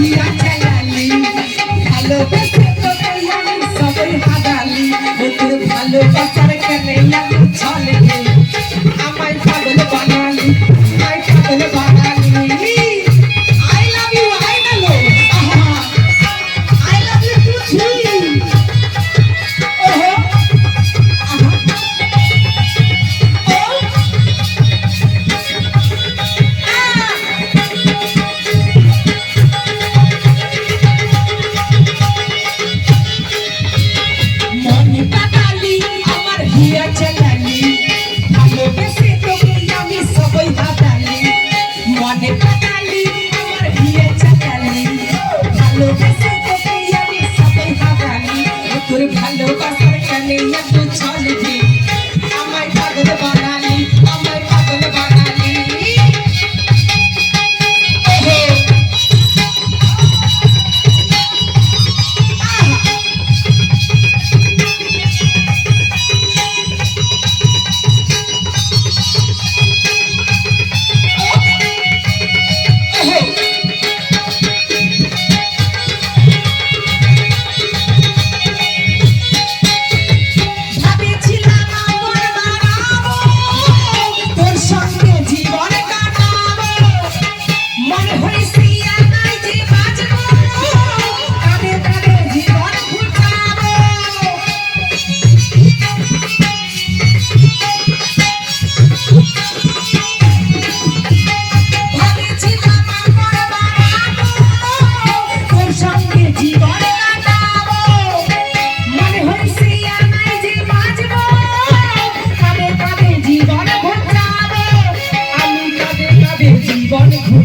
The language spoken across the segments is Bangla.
Yeah. ভালোবাসার ছলকে। আমায় পাগল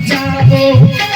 যাব